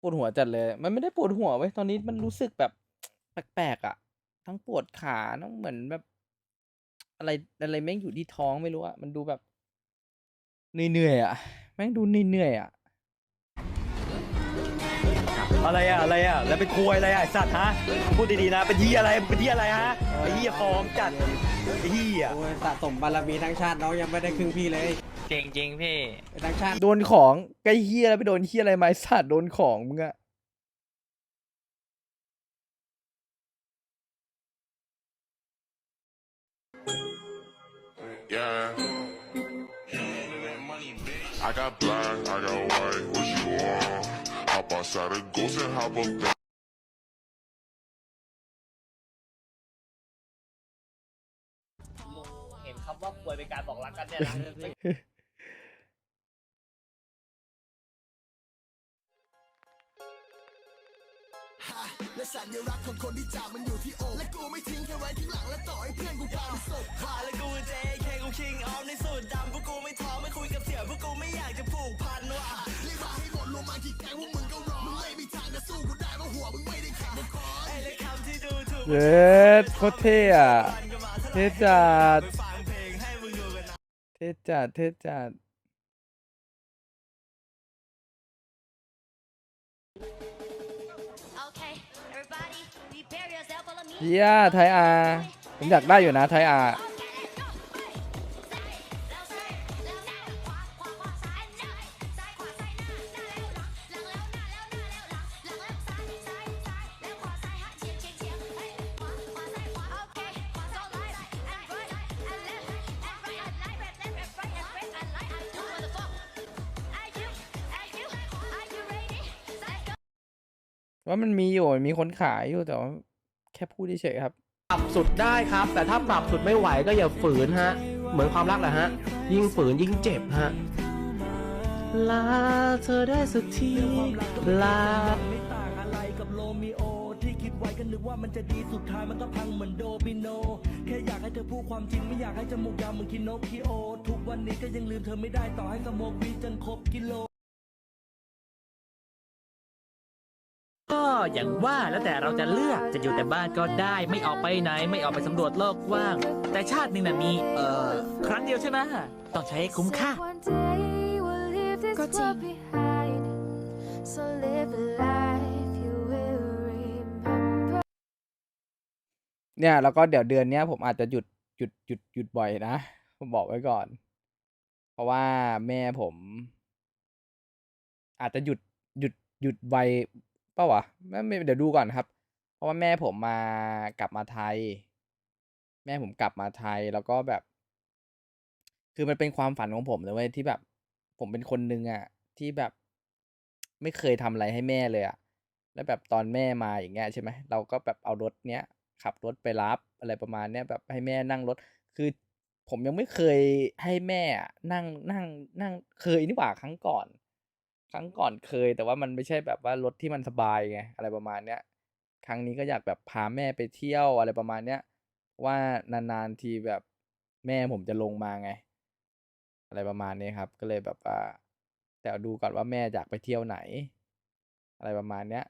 ปวดหัวจัดเลย มันไม่ได้ปวดหัวเว้ย ตอนนี้มันรู้สึกแบบแปลกๆอะทั้งปวดขาทั้งเหมือนแบบ อะไรอะไรแม่งอยู่ที่ท้องไม่รู้อะมันดูแบบเหนื่อยๆอะแม่งดูเหนื่อยๆอะอะไรอะอะไรอะแล้วเป็นควยอะไรอะไอ้สัตว์ฮะพูดดีๆนะเป็นที่อะไรเป็นที่อะไรฮะไอ้เหี้ยฟอร์มจัดไอ้เหี้ยโอ้ยสะสมบารมีทั้งชาติน้องยังไม่ได้ครึ่งพี่เลย จริงจริงๆพี่ทั้งชาติโดนของใกล้เฮียแล้วไปโดนเฮียอะไรมาไอ้สัตว์โดนของมึงอะ Yeah. I got black, I got white, what you want? Hop outside a ghost and hop up there. เห็นคำว่าควยเป็นการบอกรักกันเนี่ยนะ และสัญลักษณ์ของคนที่จากมันอยู่ที่อกและกูไม่ทิ้งแค่ไว้ที่หลังและต่อให้เพื่อนกูพาไปศพพาและกูเจเคกูคิงออฟในสูตรดำพวกกูไม่ท้อไม่คุยกับเสี่ยพวกกูไม่อยากจะผูกพันว่ะเรียกมาให้หมดรวมมากี่แก๊งพวกมึงก็รอมึงไม่มีทางจะสู้กูได้เพราะหัวมึงไม่ได้แข็งพอไอ้เลยคำที่ดูถูกเย็ดโคตรเท่อะเท่จัดฟังเพลงให้มึงดูกันนะเท่จัดเท่จัด เฮียไทยอาผมอยากได้อยู่นะไทยอาว่ามันมีอยู่ มีคนขายอยู่แต่ว่า ค่พูดเฉยๆครับ ปรับสุดได้ครับ แต่ถ้าปรับสุดไม่ไหวก็อย่าฝืนฮะ เหมือนความรักแหละฮะ ยิ่งฝืนยิ่งเจ็บฮะ ลาเธอได้สักทีลาไม่ต่างอะไรกับโรมิโอ ที่คิดไว้ก็นึกว่ามันจะดีสุดท้ายมันก็พังเหมือนโดมิโน แค่อยากให้เธอพูดความจริงไม่อยากให้จมูกยาวเหมือนคิโนคิโอ ทุกวันนี้ก็ยังลืมเธอไม่ได้ต่อให้สโมกวีจนครบกิโล อย่างว่าแล้วแต่เราจะเลือกจะอยู่แต่บ้านก็ได้ไม่ออกไปไหน ไม่ออกไปสำรวจโลกกว้าง แต่ชาติหนึ่งน่ะมีเอ่อครั้งเดียวใช่ไหมต้องใช้ให้คุ้มค่า ก็จริง So live a life you will remember. เนี่ยแล้วก็เดี๋ยวเดือนเนี้ยผมอาจจะหยุดหยุดหยุดหยุดบ่อยนะผมบอกไว้ก่อน เพราะว่าแม่ผม อาจจะหยุดหยุดหยุดไวเปล่าวะไม่เดี๋ยวดูก่อนครับ เพราะว่าแม่ผมมากลับมาไทย แม่ผมกลับมาไทยแล้วก็แบบ คือมันเป็นความฝันของผมเลยเว้ยที่แบบ ผมเป็นคนนึงอะที่แบบ ไม่เคยทำอะไรให้แม่เลยอะแล้วแบบตอนแม่มาอย่างเงี้ยใช่ไหมเราก็แบบเอารถเนี้ยขับรถไปรับอะไรประมาณเนี้ยแบบให้แม่นั่งรถ คือผมยังไม่เคยให้แม่นั่งนั่งนั่งเคยนี่หว่าครั้งก่อน ครั้งก่อนเคย แต่ว่ามันไม่ใช่แบบว่ารถที่มันสบายไงอะไรประมาณเนี้ยครั้งนี้ก็อยากแบบพาแม่ไปเที่ยวอะไรประมาณเนี้ยว่านานๆทีแบบแม่ผมจะลงมาไง อะไรประมาณนี้ครับ ก็เลยแบบว่าแต่ดูก่อนว่าแม่อยากไปเที่ยวไหน อะไรประมาณเนี้ย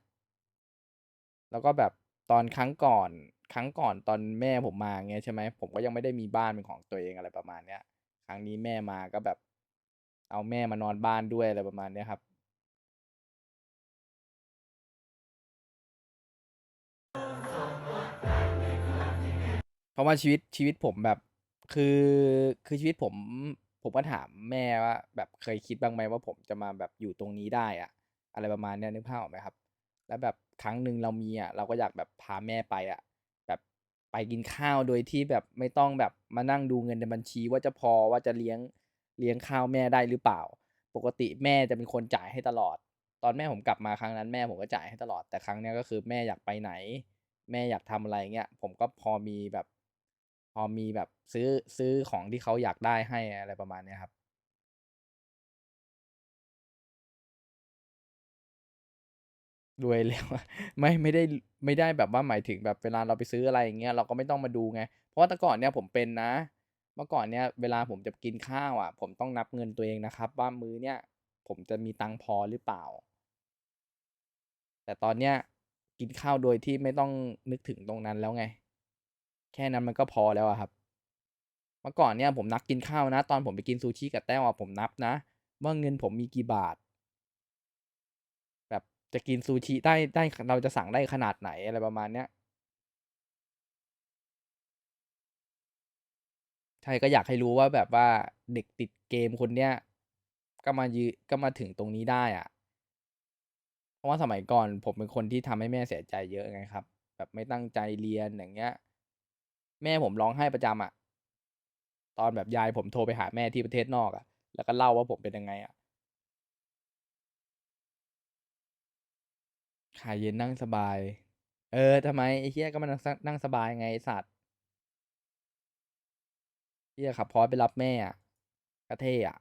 แล้วก็แบบตอนครั้งก่อน ครั้งก่อนตอนแม่ผมมาเงี้ยใช่ไหมผมก็ยังไม่ได้มีบ้านเป็นของตัวเองอะไรประมาณเนี้ย ครั้งนี้แม่มาก็แบบ เอาแม่มานอนบ้านด้วยอะไรประมาณเนี้ยครับ ราะว่าชีวิตชีวิตผมแบบ คือคือชีวิตผม ผมก็ถามแม่ว่า แบบเคยคิดบ้างไหมว่าผมจะมาแบบอยู่ตรงนี้ได้อะอะไรประมาณเนี้ยนึกภาพออกไหมครับ แล้วแบบครั้งหนึ่งเรามีอะเราก็อยากแบบพาแม่ไปอะแบบไปกินข้าวโดยที่แบบไม่ต้องแบบมานั่งดูเงินในบัญชี ว่าจะพอว่าจะเลี้ยงเลี้ยงข้าวแม่ได้หรือเปล่า ปกติแม่จะเป็นคนจ่ายให้ตลอด ตอนแม่ผมกลับมาครั้งนั้นแม่ผมก็จ่ายให้ตลอดแต่ครั้งเนี้ยก็คือแม่อยากไปไหน แม่อยากทำอะไรเงี้ยผมก็พอมีแบบ อมีแบบซื้อซื้อของที่เขาอยากได้ให้อะไรประมาณเนี้ยครับรวยแล้วไม่ไม่ได้ไม่ได้แบบว่าหมายถึงแบบเวลาเราไปซื้ออะไรอย่างเงี้ยเราก็ไม่ต้องมาดูไง เพราะว่าแต่ก่อนเนี่ยผมเป็นนะ เมื่อก่อนเนี่ยเวลาผมจะกินข้าวอะผมต้องนับเงินตัวเองนะครับ ว่ามื้อเนี่ย ผมจะมีตังพอหรือเปล่า แต่ตอนเนี้ยกินข้าวโดยที่ไม่ต้องนึกถึงตรงนั้นแล้วไง แค่นั้นมันก็พอแล้วอะครับ เมื่อก่อนเนี่ยผมนับกินข้าวนะ ตอนผมไปกินซูชิกับแต้วอะผมนับนะว่าเงินผมมีกี่บาท แบบจะกินซูชิได้ได้เราจะสั่งได้ขนาดไหนอะไรประมาณเนี้ยใช่ก็อยากให้รู้ว่าแบบว่าเด็กติดเกมคนเนี้ยก็มายืก็มาถึงตรงนี้ได้อะเพราะว่าสมัยก่อนผมเป็นคนที่ทำให้แม่เสียใจเยอะไงครับ แบบไม่ตั้งใจเรียนอย่างเงี้ย แม่ผมร้องไห้ประจำอะ ตอนแบบยายผมโทรไปหาแม่ที่ประเทศนอกอะแล้วก็เล่าว่าผมเป็นยังไงอะขายเย็นนั่งสบาย เออทำไมไอ้เฮียก็มานั่งนั่งสบายไงสัตว์เฮียขับพอไปรับแม่อะกระเท่อะ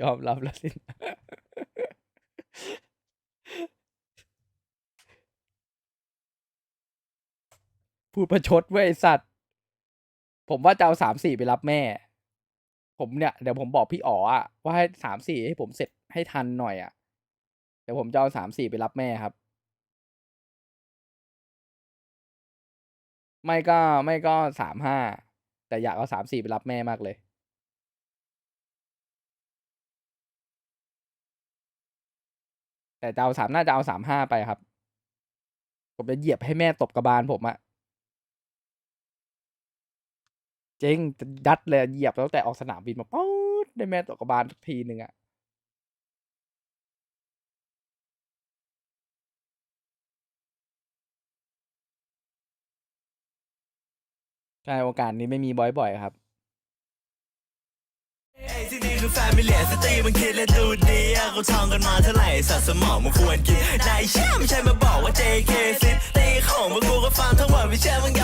ยอมรับแล้วสินะพูดประชดเว้ยสัตว์ ผมว่าจะเอาสามสี่ไปรับแม่ ผมเนี่ยเดี๋ยวผมบอกพี่อ๋ออะว่าให้สามสี่ให้ผมเสร็จให้ทันหน่อยอะเดี๋ยวผมจะเอาสามสี่ไปรับแม่ครับ ไม่ก็ไม่ก็สามห้าแต่อยากเอาสามสี่ไปรับแม่มากเลย แต่จะเอาสามน่าจะเอาสามห้าไปครับ ผมจะเหยียบให้แม่ตบกระบาลผมอะเจ๊งจะยัดเลยเหยียบตั้งแต่ออกสนามบินมาป๊อดได้แม่ตบกระบาลสักทีหนึ่งอะใช่ โอกาสนี้ไม่มีบ่อยๆครับไอ้ที่นี่คือแฟมิเลียสตรีมันคิดและดูดีอะเขาท่องกันมาเท่า สัตว์สมองมันควรกินนายเชื่อไม่ใช่มาบอกว่า JK สิตีของมันกูก็ฟังทั้งวันไม่เชื่อมึง